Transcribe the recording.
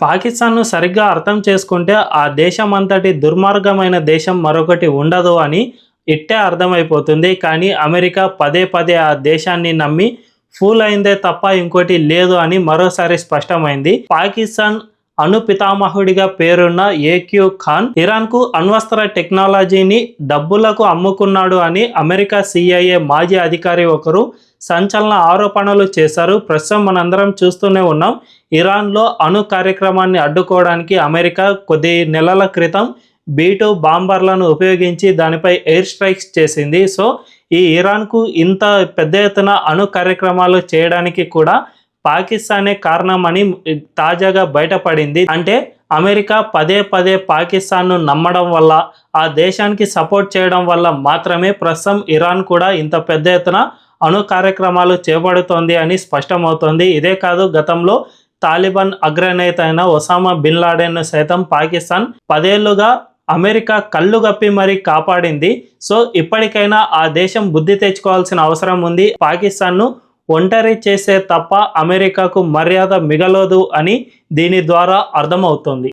పాకిస్తాన్ను సరిగ్గా అర్థం చేసుకుంటే ఆ దేశం అంతటి దుర్మార్గమైన దేశం మరొకటి ఉండదు అని ఇట్టే అర్థమైపోతుంది. కానీ అమెరికా పదే పదే ఆ దేశాన్ని నమ్మి ఫూల్ అయిందే తప్ప ఇంకోటి లేదు అని మరోసారి స్పష్టమైంది. పాకిస్తాన్ అణు పితామహుడిగా పేరున్న ఏక్యూ ఖాన్ ఇరాన్కు అణ్వస్త్ర టెక్నాలజీని డబ్బులకు అమ్ముకున్నాడు అని అమెరికా సిఐఏ మాజీ అధికారి ఒకరు సంచలన ఆరోపణలు చేశారు. ప్రస్తుతం మనందరం చూస్తూనే ఉన్నాం. ఇరాన్లో అణు కార్యక్రమాన్ని అడ్డుకోవడానికి అమెరికా కొద్ది నెలల క్రితం బీటూ బాంబర్లను ఉపయోగించి దానిపై ఎయిర్ స్ట్రైక్స్ చేసింది. సో ఈ ఇరాన్కు ఇంత పెద్ద ఎత్తున అణు కార్యక్రమాలు చేయడానికి కూడా పాకిస్తానే కారణమని తాజాగా బయటపడింది. అంటే అమెరికా పదే పదే పాకిస్తాన్ను నమ్మడం వల్ల ఆ దేశానికి సపోర్ట్ చేయడం వల్ల మాత్రమే ప్రస్తుతం ఇరాన్ కూడా ఇంత పెద్ద ఎత్తున అణు కార్యక్రమాలు చేపడుతోంది అని స్పష్టమవుతోంది. ఇదే కాదు గతంలో తాలిబాన్ అగ్రనేత అయిన ఒసామా బిన్ లాడెన్ను సైతం పాకిస్తాన్ పదేళ్ళుగా అమెరికా కళ్ళు గప్పి మరీ కాపాడింది. సో ఇప్పటికైనా ఆ దేశం బుద్ధి తెచ్చుకోవాల్సిన అవసరం ఉంది. పాకిస్తాన్ను ఒంటరి చేసే తప్ప అమెరికాకు మర్యాద మిగలదు అని దీని ద్వారా అర్థమవుతోంది.